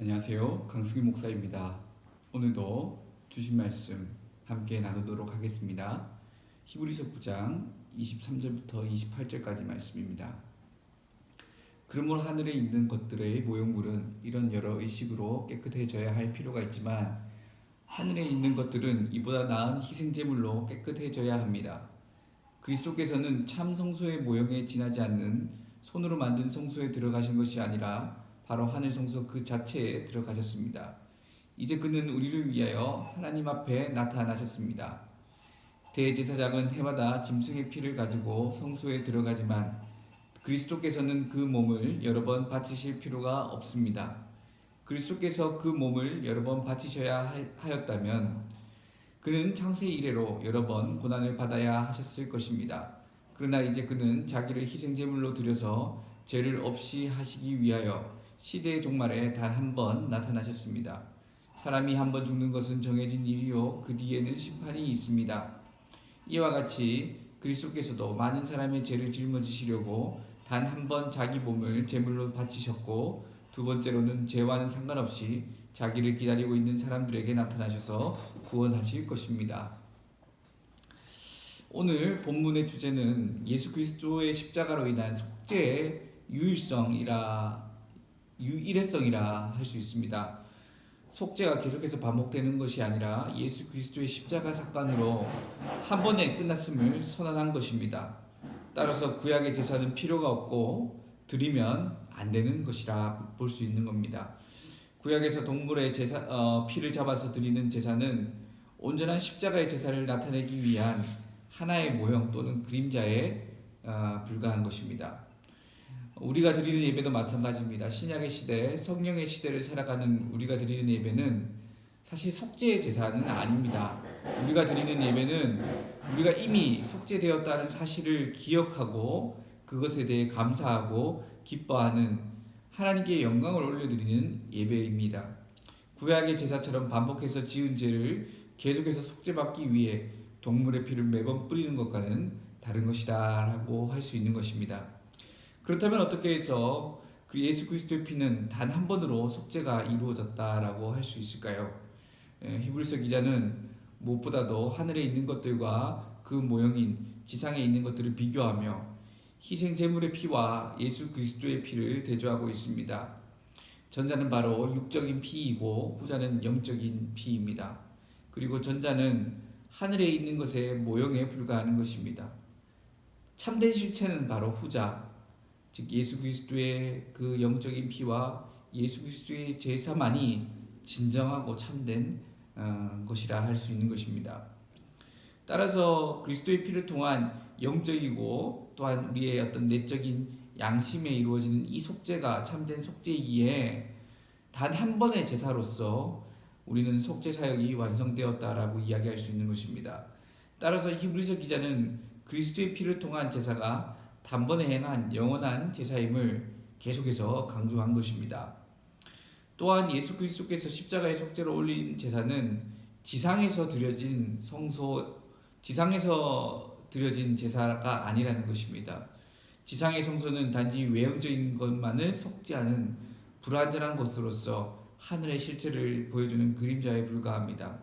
안녕하세요. 강승희 목사입니다. 오늘도 주신 말씀 함께 나누도록 하겠습니다. 히브리서 9장 23절부터 28절까지 말씀입니다. 그러므로 하늘에 있는 것들의 모형물은 이런 여러 의식으로 깨끗해져야 할 필요가 있지만 하늘에 있는 것들은 이보다 나은 희생 제물로 깨끗해져야 합니다. 그리스도께서는 참 성소의 모형에 지나지 않는 손으로 만든 성소에 들어가신 것이 아니라 바로 하늘 성소 그 자체에 들어가셨습니다. 이제 그는 우리를 위하여 하나님 앞에 나타나셨습니다. 대제사장은 해마다 짐승의 피를 가지고 성소에 들어가지만 그리스도께서는 그 몸을 여러 번 바치실 필요가 없습니다. 그리스도께서 그 몸을 여러 번 바치셔야 하- 하였다면 그는 창세 이래로 여러 번 고난을 받아야 하셨을 것입니다. 그러나 이제 그는 자기를 희생 제물로 드려서 죄를 없이 하시기 위하여 시대의 종말에 단 한 번 나타나셨습니다. 사람이 한 번 죽는 것은 정해진 일이요 그 뒤에는 심판이 있습니다. 이와 같이 그리스도께서도 많은 사람의 죄를 짊어지시려고 단 한 번 자기 몸을 제물로 바치셨고 두 번째로는 죄와는 상관없이 자기를 기다리고 있는 사람들에게 나타나셔서 구원하실 것입니다. 오늘 본문의 주제는 예수 그리스도의 십자가로 인한 속죄의 유일성이라 유일해성이라 할 수 있습니다. 속죄가 계속해서 반복되는 것이 아니라 예수 그리스도의 십자가 사건으로 한 번에 끝났음을 선언한 것입니다. 따라서 구약의 제사는 필요가 없고 드리면 안 되는 것이라 볼 수 있는 겁니다. 구약에서 동물의 제사 어, 피를 잡아서 드리는 제사는 온전한 십자가의 제사를 나타내기 위한 하나의 모형 또는 그림자에 어, 불과한 것입니다. 우리가 드리는 예배도 마찬가지입니다. 신약의 시대, 성령의 시대를 살아가는 우리가 드리는 예배는 사실 속죄의 제사는 아닙니다. 우리가 드리는 예배는 우리가 이미 속죄되었다는 사실을 기억하고 그것에 대해 감사하고 기뻐하는 하나님께 영광을 올려드리는 예배입니다. 구약의 제사처럼 반복해서 지은 죄를 계속해서 속죄받기 위해 동물의 피를 매번 뿌리는 것과는 다른 것이다라고 할 수 있는 것입니다. 그렇다면 어떻게 해서 그 예수 그리스도의 피는 단 한 번으로 속죄가 이루어졌다라고 할 수 있을까요? 예, 히브리서 기자는 무엇보다도 하늘에 있는 것들과 그 모형인 지상에 있는 것들을 비교하며 희생 제물의 피와 예수 그리스도의 피를 대조하고 있습니다. 전자는 바로 육적인 피이고 후자는 영적인 피입니다. 그리고 전자는 하늘에 있는 것의 모형에 불과하는 것입니다. 참된 실체는 바로 후자, 즉 예수 그리스도의 그 영적인 피와 예수 그리스도의 제사만이 진정하고 참된 어, 것이라 할 수 있는 것입니다. 따라서 그리스도의 피를 통한 영적이고 또한 우리의 어떤 내적인 양심에 이루어지는 이 속죄가 참된 속죄이기에 단 한 번의 제사로서 우리는 속죄 사역이 완성되었다라고 이야기할 수 있는 것입니다. 따라서 히브리서 기자는 그리스도의 피를 통한 제사가 단번에 행한 영원한 제사임을 계속해서 강조한 것입니다. 또한 예수 그리스도께서 십자가의 속죄로 올린 제사는 지상에서 드려진 성소, 지상에서 드려진 제사가 아니라는 것입니다. 지상의 성소는 단지 외형적인 것만을 속죄하는 불완전한 것으로서 하늘의 실체를 보여주는 그림자에 불과합니다.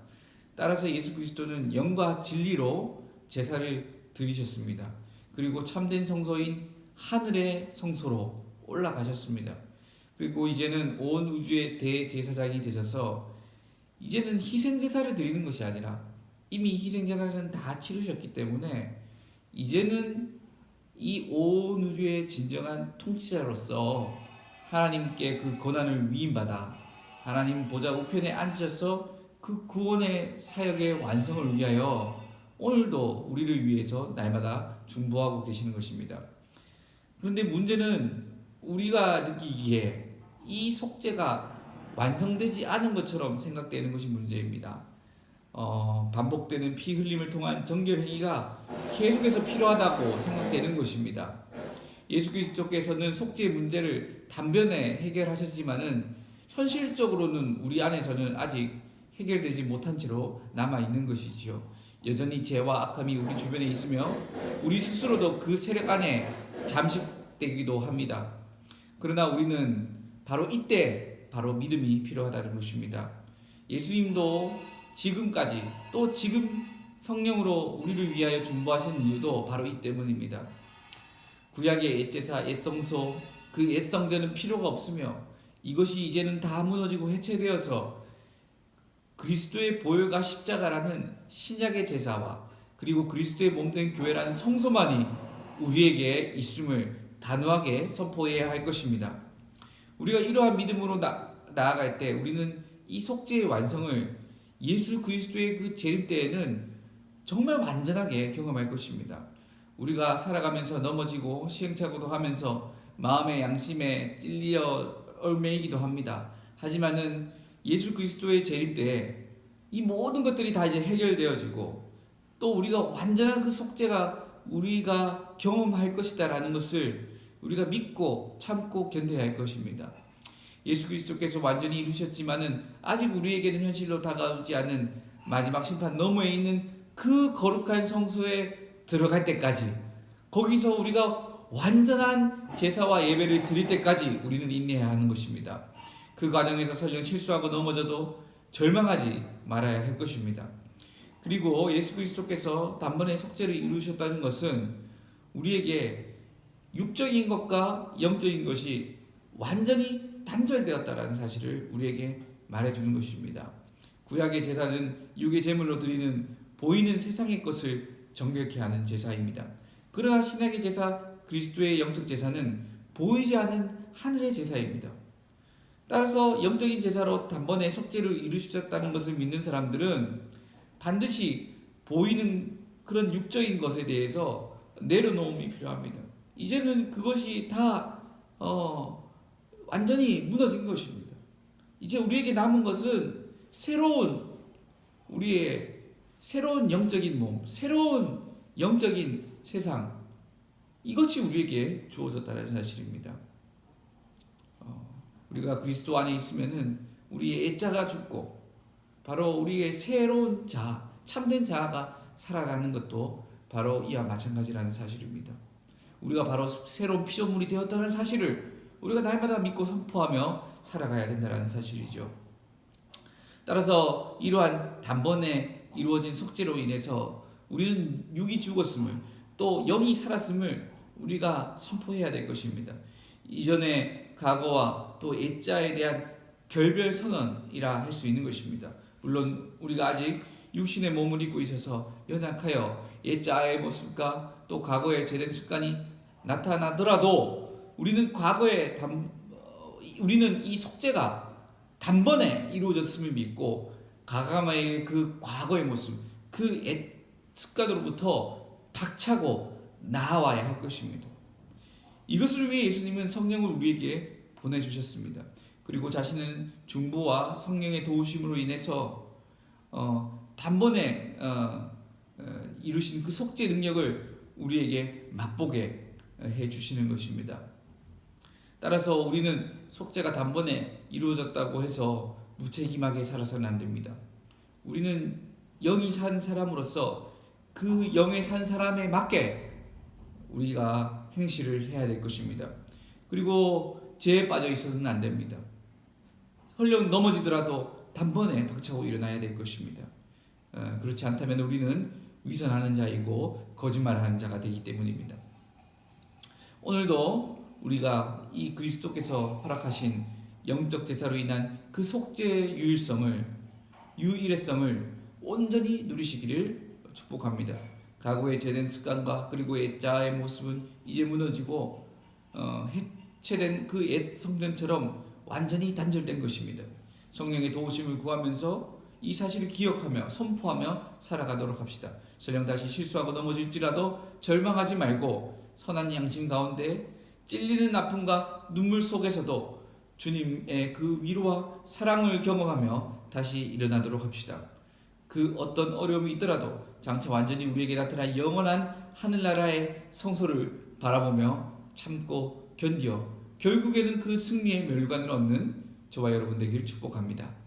따라서 예수 그리스도는 영과 진리로 제사를 드리셨습니다. 그리고 참된 성소인 하늘의 성소로 올라가셨습니다. 그리고 이제는 온 우주의 대제사장이 되셔서 이제는 희생 제사를 드리는 것이 아니라 이미 희생 제사는 다 치르셨기 때문에 이제는 이 온 우주의 진정한 통치자로서 하나님께 그 고난을 위임받아 하나님 보좌 우편에 앉으셔서 그 구원의 사역의 완성을 위하여 오늘도 우리를 위해서 날마다 중보하고 계시는 것입니다. 그런데 문제는 우리가 느끼기에 이 속죄가 완성되지 않은 것처럼 생각되는 것이 문제입니다. 어, 반복되는 피 흘림을 통한 정결 행위가 계속해서 필요하다고 생각되는 것입니다. 예수 그리스도께서는 속죄의 문제를 단변에 해결하셨지만은 현실적으로는 우리 안에서는 아직 해결되지 못한 채로 남아 있는 것이지요. 여전히 죄와 악함이 우리 주변에 있으며 우리 스스로도 그 세력 안에 잠식되기도 합니다. 그러나 우리는 바로 이때 바로 믿음이 필요하다는 것입니다. 예수님도 지금까지 또 지금 성령으로 우리를 위하여 중보하신 이유도 바로 이 때문입니다. 구약의 옛제사, 옛성소, 그 옛성전은 필요가 없으며 이것이 이제는 다 무너지고 해체되어서 그리스도의 보혈과 십자가라는 신약의 제사와 그리고 그리스도의 몸된 교회라는 성소만이 우리에게 있음을 단호하게 선포해야 할 것입니다. 우리가 이러한 믿음으로 나, 나아갈 때 우리는 이 속죄의 완성을 예수 그리스도의 그 재림 때에는 정말 완전하게 경험할 것입니다. 우리가 살아가면서 넘어지고 시행착오도 하면서 마음의 양심에 찔려 얼매이기도 합니다. 하지만은 예수 그리스도의 재림 때에 이 모든 것들이 다 이제 해결되어지고 또 우리가 완전한 그 속죄가 우리가 경험할 것이다라는 것을 우리가 믿고 참고 견뎌야 할 것입니다. 예수 그리스도께서 완전히 이루셨지만은 아직 우리에게는 현실로 다가오지 않는 마지막 심판 너머에 있는 그 거룩한 성소에 들어갈 때까지 거기서 우리가 완전한 제사와 예배를 드릴 때까지 우리는 인내해야 하는 것입니다. 그 과정에서 설령 실수하고 넘어져도 절망하지 말아야 할 것입니다. 그리고 예수 그리스도께서 단번에 속죄를 이루셨다는 것은 우리에게 육적인 것과 영적인 것이 완전히 단절되었다라는 사실을 우리에게 말해주는 것입니다. 구약의 제사는 육의 제물로 드리는 보이는 세상의 것을 정결케 하는 제사입니다. 그러나 신약의 제사 그리스도의 영적 제사는 보이지 않는 하늘의 제사입니다. 따라서 영적인 제사로 단번에 속죄를 이루셨다는 것을 믿는 사람들은 반드시 보이는 그런 육적인 것에 대해서 내려놓음이 필요합니다. 이제는 그것이 다 어, 완전히 무너진 것입니다. 이제 우리에게 남은 것은 새로운 우리의 새로운 영적인 몸, 새로운 영적인 세상 이것이 우리에게 주어졌다는 사실입니다. 어, 우리가 그리스도 안에 있으면은 우리의 애자가 죽고 바로 우리의 새로운 자, 참된 자아가 살아나는 것도 바로 이와 마찬가지라는 사실입니다. 우리가 바로 새로운 피조물이 되었다는 사실을 우리가 날마다 믿고 선포하며 살아가야 된다는 사실이죠. 따라서 이러한 단번에 이루어진 속죄로 인해서 우리는 육이 죽었음을 또 영이 살았음을 우리가 선포해야 될 것입니다. 이전의 과거와 또 옛자에 대한 결별 선언이라 할 수 있는 것입니다. 물론 우리가 아직 육신의 몸을 입고 있어서 연약하여 옛자의 모습과 또 과거의 죄된 습관이 나타나더라도 우리는 과거에 담, 어, 우리는 이 속죄가 단번에 이루어졌음을 믿고 가감의 그 과거의 모습, 그옛 습관으로부터 박차고 나아와야 할 것입니다. 이것을 위해 예수님은 성령을 우리에게 보내주셨습니다. 그리고 자신은 중보와 성령의 도우심으로 인해서 어, 단번에 어, 어, 이루신 그 속죄 능력을 우리에게 맛보게 해 주시는 것입니다. 따라서 우리는 속죄가 단번에 이루어졌다고 해서 무책임하게 살아서는 안 됩니다. 우리는 영이 산 사람으로서 그 영에 산 사람에 맞게 우리가 행실을 해야 될 것입니다. 그리고 죄에 빠져 있어서는 안 됩니다. 설령 넘어지더라도 단번에 박차고 일어나야 될 것입니다. 어, 그렇지 않다면 우리는 위선하는 자이고 거짓말하는 자가 되기 때문입니다. 오늘도 우리가 이 그리스도께서 허락하신 영적 제사로 인한 그 속죄 유일성을 유일성을 온전히 누리시기를 축복합니다. 과거의 죄된 습관과 그리고 옛자의 모습은 이제 무너지고 어, 해체된 그 옛 성전처럼 완전히 단절된 것입니다. 성령의 도우심을 구하면서 이 사실을 기억하며 선포하며 살아가도록 합시다. 설령 다시 실수하고 넘어질지라도 절망하지 말고 선한 양심 가운데 찔리는 아픔과 눈물 속에서도 주님의 그 위로와 사랑을 경험하며 다시 일어나도록 합시다. 그 어떤 어려움이 있더라도 장차 완전히 우리에게 나타난 영원한 하늘나라의 성소를 바라보며 참고 견디어 결국에는 그 승리의 멸관을 얻는 저와 여러분 되기를 축복합니다.